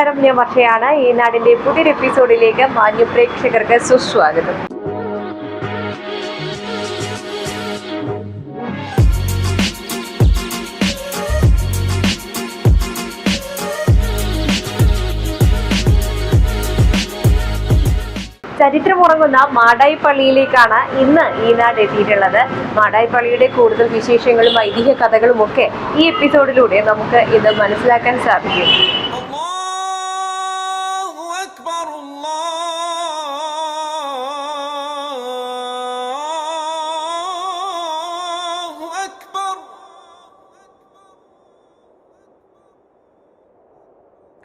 നമസ്കാരം ഞാൻ വർഷയാണ് ഈ നാടിന്റെ പുതിയൊരു എപ്പിസോഡിലേക്ക് മാന്യ പ്രേക്ഷകർക്ക് സുസ്വാഗതം. ചരിത്രമുറങ്ങുന്ന മാടായിപ്പള്ളിയിലേക്കാണ് ഇന്ന് ഈ നാട് എത്തിയിട്ടുള്ളത്. മാടായിപ്പള്ളിയുടെ കൂടുതൽ വിശേഷങ്ങളും ഐതിഹ്യ കഥകളും ഒക്കെ ഈ എപ്പിസോഡിലൂടെ നമുക്ക് ഇത് മനസ്സിലാക്കാൻ സാധിക്കും.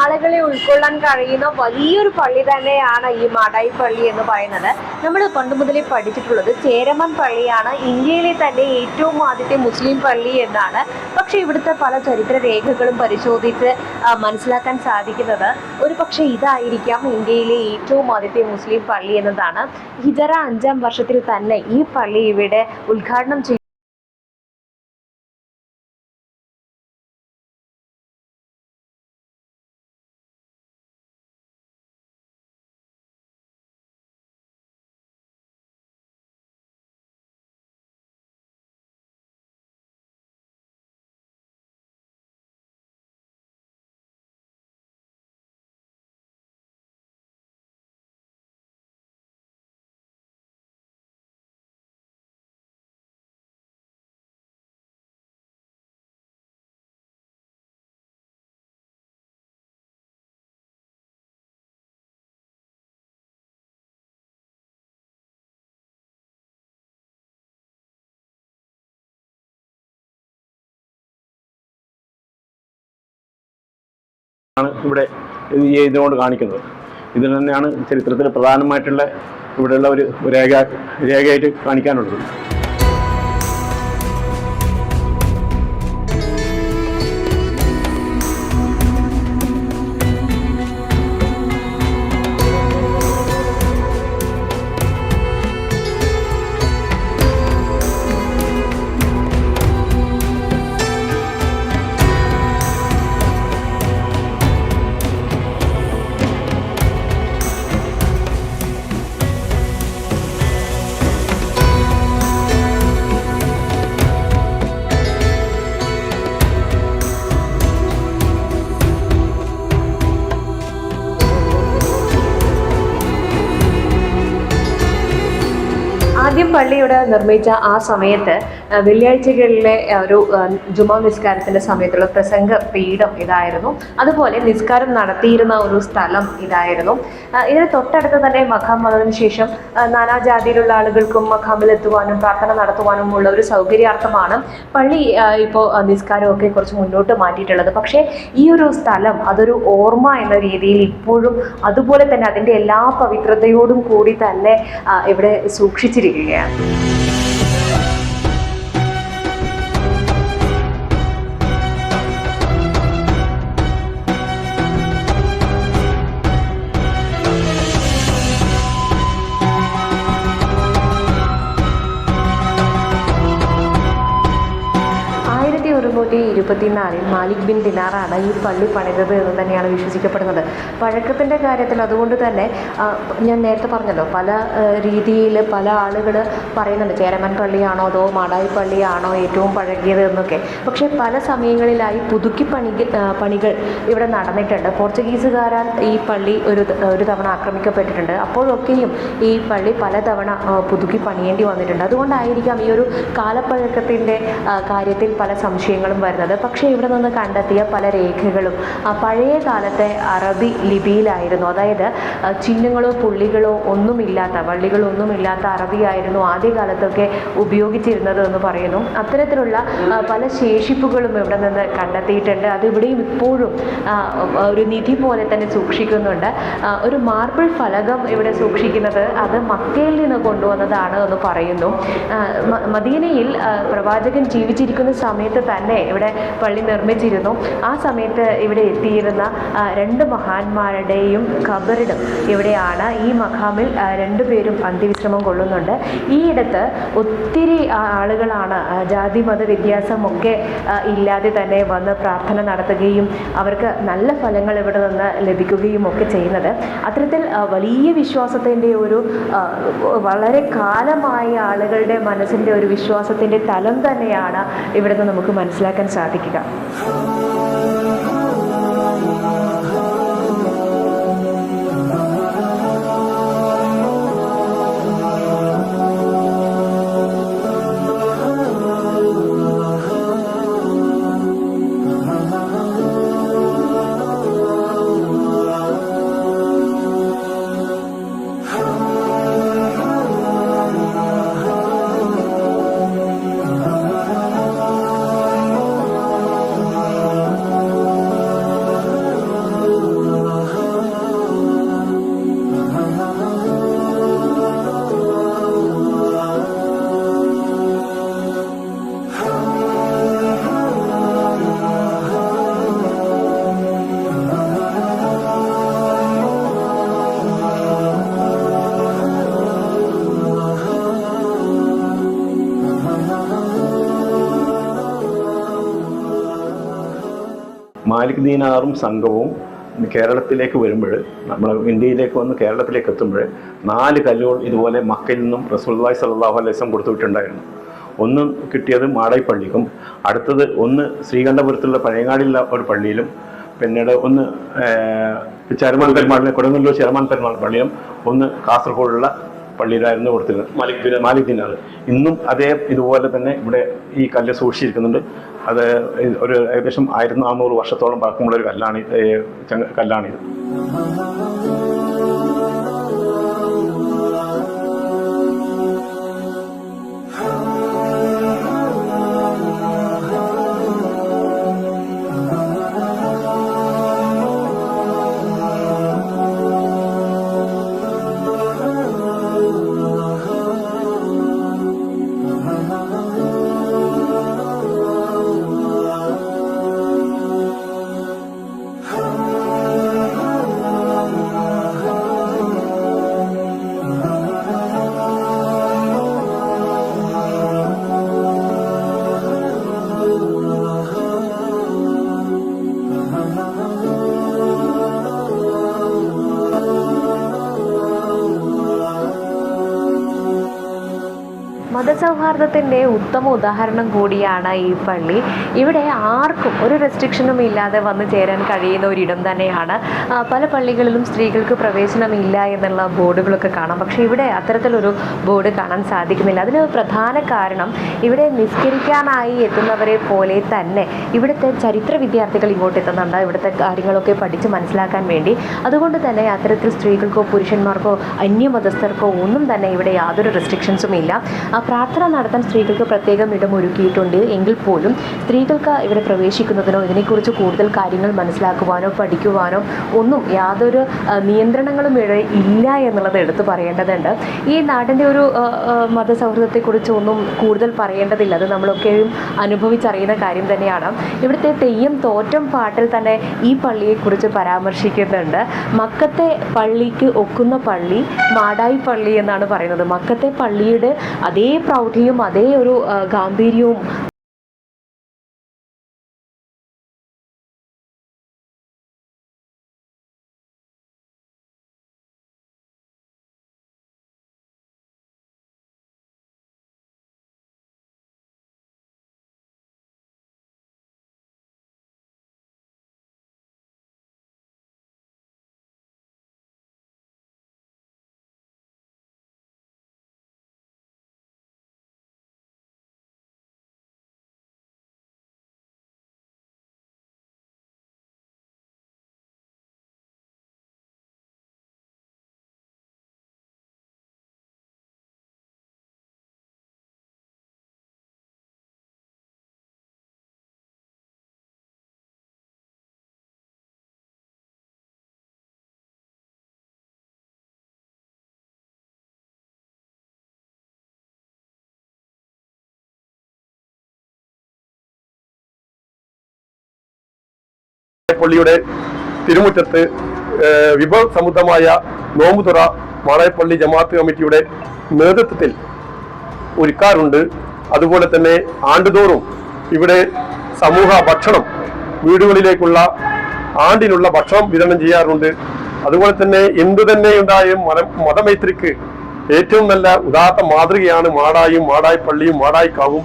ആളുകളെ ഉൾക്കൊള്ളാൻ കഴിയുന്ന വലിയൊരു പള്ളി തന്നെയാണ് ഈ മാടായി പള്ളി എന്ന് പറയുന്നത്. നമ്മൾ പണ്ട് മുതലേ പഠിച്ചിട്ടുള്ളത് ചേരമൻ പള്ളിയാണ്. ഇന്ത്യയിലെ തന്നെ ഏറ്റവും ആദ്യത്തെ മുസ്ലിം പള്ളി എന്നാണ്. പക്ഷെ ഇവിടുത്തെ പല ചരിത്ര രേഖകളും പരിശോധിച്ച് മനസ്സിലാക്കാൻ സാധിക്കുന്നത് ഒരു ഇതായിരിക്കാം ഇന്ത്യയിലെ ഏറ്റവും ആദ്യത്തെ മുസ്ലിം പള്ളി എന്നതാണ്. ഹിജറ അഞ്ചാം വർഷത്തിൽ തന്നെ ഈ പള്ളി ഇവിടെ ഉദ്ഘാടനം ചെയ്തു. ആണ് ഇവിടെ ഇതിനോട് കാണിക്കുന്നത്. ഇത് തന്നെയാണ് ചരിത്രത്തിൽ പ്രധാനമായിട്ടുള്ള ഇവിടെയുള്ള ഒരു രേഖ രേഖയായിട്ട് കാണിക്കാനുള്ളത്. ആദ്യം പള്ളി ഇവിടെ നിർമ്മിച്ച ആ സമയത്ത് വെള്ളിയാഴ്ചകളിലെ ഒരു ജുമാ നിസ്കാരത്തിന്റെ സമയത്തുള്ള പ്രസംഗ പീഠം ഇതായിരുന്നു. അതുപോലെ നിസ്കാരം നടത്തിയിരുന്ന ഒരു സ്ഥലം ഇതായിരുന്നു. ഇതിന് തൊട്ടടുത്ത് തന്നെ മഖാം വന്നതിന് ശേഷം നാനാജാതിയിലുള്ള ആളുകൾക്കും മഖാമിൽ എത്തുവാനും പ്രാർത്ഥന നടത്തുവാനും ഉള്ള ഒരു സൗകര്യാർത്ഥമാണ് പള്ളി ഇപ്പോൾ നിസ്കാരമൊക്കെ കുറച്ച് മുന്നോട്ട് മാറ്റിയിട്ടുള്ളത്. പക്ഷേ ഈ ഒരു സ്ഥലം അതൊരു ഓർമ്മ എന്ന രീതിയിൽ ഇപ്പോഴും അതുപോലെ തന്നെ അതിന്റെ എല്ലാ പവിത്രതയോടും കൂടി തന്നെ ഇവിടെ സൂക്ഷിച്ചിരിക്കുകയാണ്. ആയിരത്തി ഇരുപത്തിനാലിൽ മാലിക് ബിൻ ദിനാറാണ് ഈ പള്ളി പണിതത് എന്ന് തന്നെയാണ് വിശ്വസിക്കപ്പെടുന്നത്. പഴക്കത്തിന്റെ കാര്യത്തിൽ അതുകൊണ്ട് തന്നെ ഞാൻ നേരത്തെ പറഞ്ഞല്ലോ പല രീതിയിൽ പല ആളുകൾ പറയുന്നുണ്ട് ചേരമൻ പള്ളിയാണോ അതോ മാടായി പള്ളിയാണോ ഏറ്റവും പഴകിയത് എന്നൊക്കെ. പക്ഷേ പല സമയങ്ങളിലായി പുതുക്കി പണി പണികൾ ഇവിടെ നടന്നിട്ടുണ്ട്. പോർച്ചുഗീസുകാരാൽ ഈ പള്ളി ഒരു ഒരു തവണ ആക്രമിക്കപ്പെട്ടിട്ടുണ്ട്. അപ്പോഴൊക്കെയും ഈ പള്ളി പലതവണ പുതുക്കി പണിയേണ്ടി വന്നിട്ടുണ്ട്. അതുകൊണ്ടായിരിക്കാം ഈ ഒരു കാലപ്പഴക്കത്തിന്റെ കാര്യത്തിൽ പല സംശയങ്ങളും വരുന്നത്. പക്ഷേ ഇവിടെ നിന്ന് കണ്ടെത്തിയ പല രേഖകളും ആ, പഴയ കാലത്തെ അറബി ലിപിയിലായിരുന്നു. അതായത് ചിഹ്നങ്ങളോ പുള്ളികളോ ഒന്നുമില്ലാത്ത വള്ളികളോ ഒന്നുമില്ലാത്ത അറബിയായിരുന്നു ആദ്യകാലത്തൊക്കെ ഉപയോഗിച്ചിരുന്നത് എന്ന് പറയുന്നു. അത്തരത്തിലുള്ള പല ശേഷിപ്പുകളും ഇവിടെ നിന്ന് കണ്ടെത്തിയിട്ടുണ്ട്. അത് ഇവിടെയും ഇപ്പോഴും ഒരു നിധി പോലെ തന്നെ സൂക്ഷിക്കുന്നുണ്ട്. ഒരു മാർബിൾ ഫലകം ഇവിടെ സൂക്ഷിക്കുന്നത് അത് മക്കയിൽ നിന്ന് കൊണ്ടുവന്നതാണ് എന്ന് പറയുന്നു. മദീനയിൽ പ്രവാചകൻ ജീവിച്ചിരിക്കുന്ന സമയത്ത് തന്നെ ഇവിടെ പള്ളി നിർമ്മിച്ചിരുന്നു. ആ സമയത്ത് ഇവിടെ എത്തിയിരുന്ന രണ്ട് മഹാന്മാരുടെയും കബറിടം ഇവിടെയാണ് ഈ മഖാമിൽ രണ്ടുപേരും അന്ത്യവിശ്രമം കൊള്ളുന്നുണ്ട്. ഈയിടത്ത് ഒത്തിരി ആളുകളാണ് ജാതി മത വ്യത്യാസമൊക്കെ ഇല്ലാതെ തന്നെ വന്ന് പ്രാർത്ഥന നടത്തുകയും അവർക്ക് നല്ല ഫലങ്ങൾ ഇവിടെ നിന്ന് ലഭിക്കുകയും ഒക്കെ ചെയ്യുന്നത്. അത്തരത്തിൽ വലിയ വിശ്വാസത്തിന്റെ ഒരു വളരെ കാലമായ ആളുകളുടെ മനസ്സിന്റെ ഒരു വിശ്വാസത്തിന്റെ തലം തന്നെയാണ് ഇവിടുന്ന് നമുക്ക് മനസ്സിലാക്കാൻ సాత్వికిగా മാലിക് ദീനാറും സംഘവും കേരളത്തിലേക്ക് വരുമ്പോൾ നമ്മൾ ഇന്ത്യയിലേക്ക് വന്ന് കേരളത്തിലേക്ക് എത്തുമ്പോൾ നാല് കല്ലുകൾ ഇതുപോലെ മക്കയിൽ നിന്നും റസൂൽവായ് സല്ലാഹു അലൈസം കൊടുത്തു വിട്ടിട്ടുണ്ടായിരുന്നു ഒന്ന് കിട്ടിയത് മാടൈപ്പള്ളിക്കും അടുത്തത് ഒന്ന് ശ്രീകണ്ഠപുരത്തുള്ള പഴയങ്ങാടിയുള്ള ഒരു പള്ളിയിലും പിന്നീട് ഒന്ന് ചെറുമാൻ പെരുമാളിനെ കൊടുങ്ങല്ലൂർ ചെറുമാൻ പെരുമാൾ പള്ളിയും ഒന്ന് കാസർഗോഡുള്ള പള്ളിയിലായിരുന്നു കൊടുത്തിരുന്നത്. മാലിക് ദിനാർ മാലിക് ദിനാർ ഇന്നും അതേ ഇതുപോലെ തന്നെ ഇവിടെ ഈ കല്ല് സൂക്ഷിച്ചിരിക്കുന്നുണ്ട്. അത് ഒരു ഏകദേശം ആയിരത്തി നാനൂറ് വർഷത്തോളം പഴക്കമുള്ള ഒരു കല്ലാണ് കല്ലാണിത്. മതസൗഹാർദ്ദത്തിന്റെ ഉത്തമ ഉദാഹരണം കൂടിയാണ് ഈ പള്ളി. ഇവിടെ ആർക്കും ഒരു റെസ്ട്രിക്ഷനും ഇല്ലാതെ വന്നു ചേരാൻ കഴിയുന്ന ഒരിടം തന്നെയാണ്. പല പള്ളികളിലും സ്ത്രീകൾക്ക് പ്രവേശനമില്ല എന്നുള്ള ബോർഡുകളൊക്കെ കാണാം. പക്ഷേ ഇവിടെ അത്തരത്തിലൊരു ബോർഡ് കാണാൻ സാധിക്കുന്നില്ല. അതിന് പ്രധാന കാരണം ഇവിടെ നിസ്കരിക്കാനായി എത്തുന്നവരെ പോലെ തന്നെ ഇവിടുത്തെ ചരിത്ര വിദ്യാർത്ഥികൾ ഇങ്ങോട്ട് എത്തുന്നുണ്ട്. ഇവിടുത്തെ കാര്യങ്ങളൊക്കെ പഠിച്ച് മനസ്സിലാക്കാൻ വേണ്ടി. അതുകൊണ്ട് തന്നെ അത്തരത്തിൽ സ്ത്രീകൾക്കോ പുരുഷന്മാർക്കോ അന്യമതസ്ഥർക്കോ ഒന്നും തന്നെ ഇവിടെ യാതൊരു റെസ്ട്രിക്ഷൻസും ഇല്ല. പ്രാർത്ഥന നടത്താൻ സ്ത്രീകൾക്ക് പ്രത്യേകം ഇടം ഒരുക്കിയിട്ടുണ്ട്. എങ്കിൽ പോലും സ്ത്രീകൾക്ക് ഇവിടെ പ്രവേശിക്കുന്നതിനോ ഇതിനെക്കുറിച്ച് കൂടുതൽ കാര്യങ്ങൾ മനസ്സിലാക്കുവാനോ പഠിക്കുവാനോ ഒന്നും യാതൊരു നിയന്ത്രണങ്ങളും ഇവിടെ ഇല്ല എന്നുള്ളത് എടുത്തു പറയേണ്ടതുണ്ട്. ഈ നാടിന്റെ ഒരു മതസൗഹൃദത്തെക്കുറിച്ച് ഒന്നും കൂടുതൽ പറയേണ്ടതില്ല. അത് നമ്മളൊക്കെയും അനുഭവിച്ചറിയുന്ന കാര്യം തന്നെയാണ്. ഇവിടുത്തെ തെയ്യം തോറ്റം പാട്ടിൽ തന്നെ ഈ പള്ളിയെക്കുറിച്ച് പരാമർശിക്കുന്നുണ്ട്. മക്കത്തെ പള്ളിക്ക് ഒക്കുന്ന പള്ളി മാടായി പള്ളി എന്നാണ് പറയുന്നത്. മക്കത്തെ പള്ളിയുടെ അതേ പ്രൗഢിയും അതേ ഒരു ഗാംഭീര്യവും പള്ളിയുടെ തിരുമുറ്റത്ത് വിഭവ വിഭവസമൃദ്ധമായ നോമ്പുതുറ മാളയപ്പള്ളി ജമാഅത്ത് കമ്മിറ്റിയുടെ നേതൃത്വത്തിൽ ഒരുക്കാറുണ്ട്. അതുപോലെ തന്നെ ആണ്ടുതോറും ഇവിടെ സമൂഹ ഭക്ഷണം വീടുകളിലേക്കുള്ള ആണ്ടിനുള്ള ഭക്ഷണം വിതരണം ചെയ്യാറുണ്ട്. അതുപോലെ തന്നെ എന്തു തന്നെ ഉണ്ടായും മത മതമൈത്രിക്ക് ഏറ്റവും നല്ല ഉദാത്ത മാതൃകയാണ് മാടായും മാടായി പള്ളിയും മാടായിക്കാവും.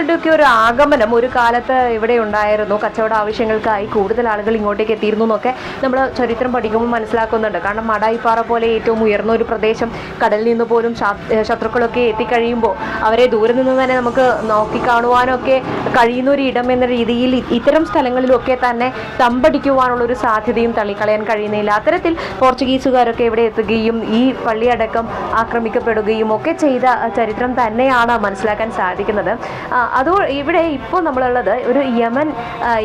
വൈദേശികളുടെയൊക്കെ ഒരു ആഗമനം ഒരു കാലത്ത് ഇവിടെ ഉണ്ടായിരുന്നു. കച്ചവട ആവശ്യങ്ങൾക്കായി കൂടുതൽ ആളുകൾ ഇങ്ങോട്ടേക്ക് എത്തിയിരുന്നു എന്നൊക്കെ നമ്മൾ ചരിത്രം പഠിക്കുമ്പോൾ മനസ്സിലാക്കുന്നുണ്ട്. കാരണം മടായിപ്പാറ പോലെ ഏറ്റവും ഉയർന്ന ഒരു പ്രദേശം കടലിൽ നിന്ന് പോലും ശത്രുക്കളൊക്കെ എത്തിക്കഴിയുമ്പോൾ അവരെ ദൂരെ നിന്ന് തന്നെ നമുക്ക് നോക്കിക്കാണുവാനൊക്കെ കഴിയുന്ന ഒരു ഇടം എന്ന രീതിയിൽ ഇത്തരം സ്ഥലങ്ങളിലൊക്കെ തന്നെ തമ്പടിക്കുവാനുള്ള ഒരു സാധ്യതയും തള്ളിക്കളയാൻ കഴിയുന്നില്ല. അത്തരത്തിൽ പോർച്ചുഗീസുകാരൊക്കെ ഇവിടെ എത്തുകയും ഈ പള്ളിയടക്കം ആക്രമിക്കപ്പെടുകയും ഒക്കെ ചെയ്ത ചരിത്രം തന്നെയാണ് മനസ്സിലാക്കാൻ സാധിക്കുന്നത്. അതോ ഇവിടെ ഇപ്പോൾ നമ്മളുള്ളത് ഒരു യമൻ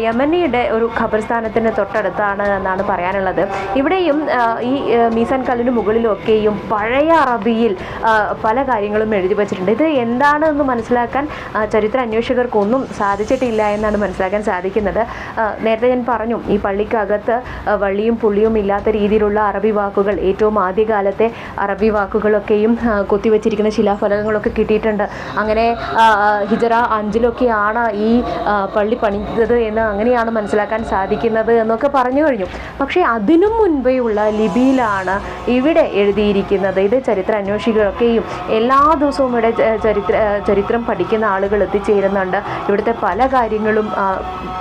യമനിയുടെ ഒരു ഖബർസ്ഥാനത്തിന് തൊട്ടടുത്താണ് എന്നാണ് പറയാനുള്ളത്. ഇവിടെയും ഈ മീസാൻ കല്ലിന് മുകളിലൊക്കെയും പഴയ അറബിയിൽ പല കാര്യങ്ങളും എഴുതി വച്ചിട്ടുണ്ട്. ഇത് എന്താണെന്ന് മനസ്സിലാക്കാൻ ചരിത്ര അന്വേഷകർക്കൊന്നും സാധിച്ചിട്ടില്ല എന്നാണ് മനസ്സിലാക്കാൻ സാധിക്കുന്നത്. നേരത്തെ ഞാൻ പറഞ്ഞു ഈ പള്ളിക്കകത്ത് വള്ളിയും പുള്ളിയും ഇല്ലാത്ത രീതിയിലുള്ള അറബി വാക്കുകൾ ഏറ്റവും ആദ്യകാലത്തെ അറബി വാക്കുകളൊക്കെയും കൊത്തിവെച്ചിരിക്കുന്ന ശിലാഫലകങ്ങളൊക്കെ കിട്ടിയിട്ടുണ്ട്. അങ്ങനെ ഹിജറ അഞ്ചിലൊക്കെയാണ് ഈ പള്ളി പണിതത് എന്ന് അങ്ങനെയാണ് മനസ്സിലാക്കാൻ സാധിക്കുന്നത് എന്നൊക്കെ പറഞ്ഞു കഴിഞ്ഞു. പക്ഷേ അതിനും മുൻപേ ഉള്ള ലിപിയിലാണ് ഇവിടെ എഴുതിയിരിക്കുന്നത്. ഇത് ചരിത്ര അന്വേഷികളൊക്കെയും എല്ലാ ദിവസവും ഇവിടെ ചരിത്ര ചരിത്രം പഠിക്കുന്ന ആളുകൾ എത്തിച്ചേരുന്നുണ്ട്. ഇവിടുത്തെ പല കാര്യങ്ങളും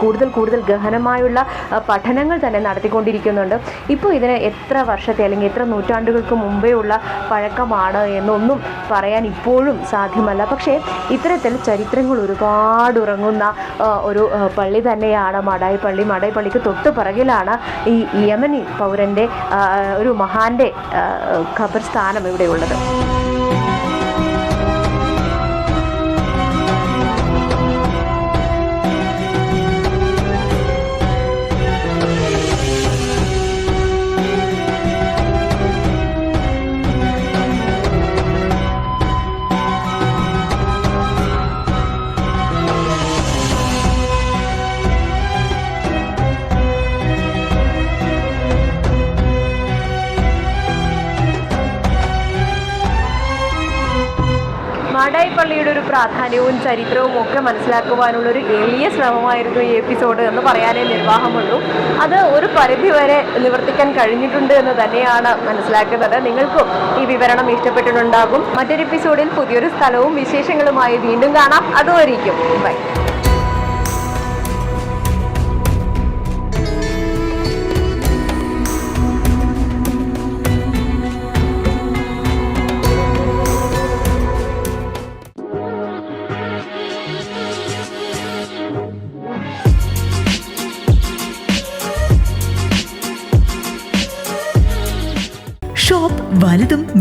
കൂടുതൽ കൂടുതൽ ഗഹനമായുള്ള പഠനങ്ങൾ തന്നെ നടത്തിക്കൊണ്ടിരിക്കുന്നുണ്ട്. ഇപ്പോൾ ഇതിന് എത്ര വർഷത്തെ അല്ലെങ്കിൽ എത്ര നൂറ്റാണ്ടുകൾക്ക് മുമ്പേ ഉള്ള പഴക്കമാണ് എന്നൊന്നും പറയാൻ ഇപ്പോഴും സാധ്യമല്ല. പക്ഷേ ഇത്തരത്തിൽ ചരിത്രങ്ങൾ ഒരുപാട് ഉറങ്ങുന്ന ഒരു പള്ളി തന്നെയാണ് മടായി പള്ളി. മടായി പള്ളിക്ക് തൊട്ട് പിറകിലാണ് ഈ യമനി പൗരന്റെ ഒരു മഹാന്റെ ഖബർസ്ഥാനം ഖബർ പ്രാധാന്യവും ചരിത്രവും ഒക്കെ മനസ്സിലാക്കുവാനുള്ള ഒരു എളിയ ശ്രമമായിരുന്നു ഈ എപ്പിസോഡ് എന്ന് പറയാനേ നിർവാഹമുള്ളൂ. അത് ഒരു പരിധി വരെ നിവർത്തിക്കാൻ കഴിഞ്ഞിട്ടുണ്ട് എന്ന് തന്നെയാണ് മനസ്സിലാക്കുന്നത്. നിങ്ങൾക്കും ഈ വിവരണം ഇഷ്ടപ്പെട്ടിട്ടുണ്ടാകും. മറ്റൊരു എപ്പിസോഡിൽ പുതിയൊരു സ്ഥലവും വിശേഷങ്ങളുമായി വീണ്ടും കാണാം. അതുമായിരിക്കും ബൈ.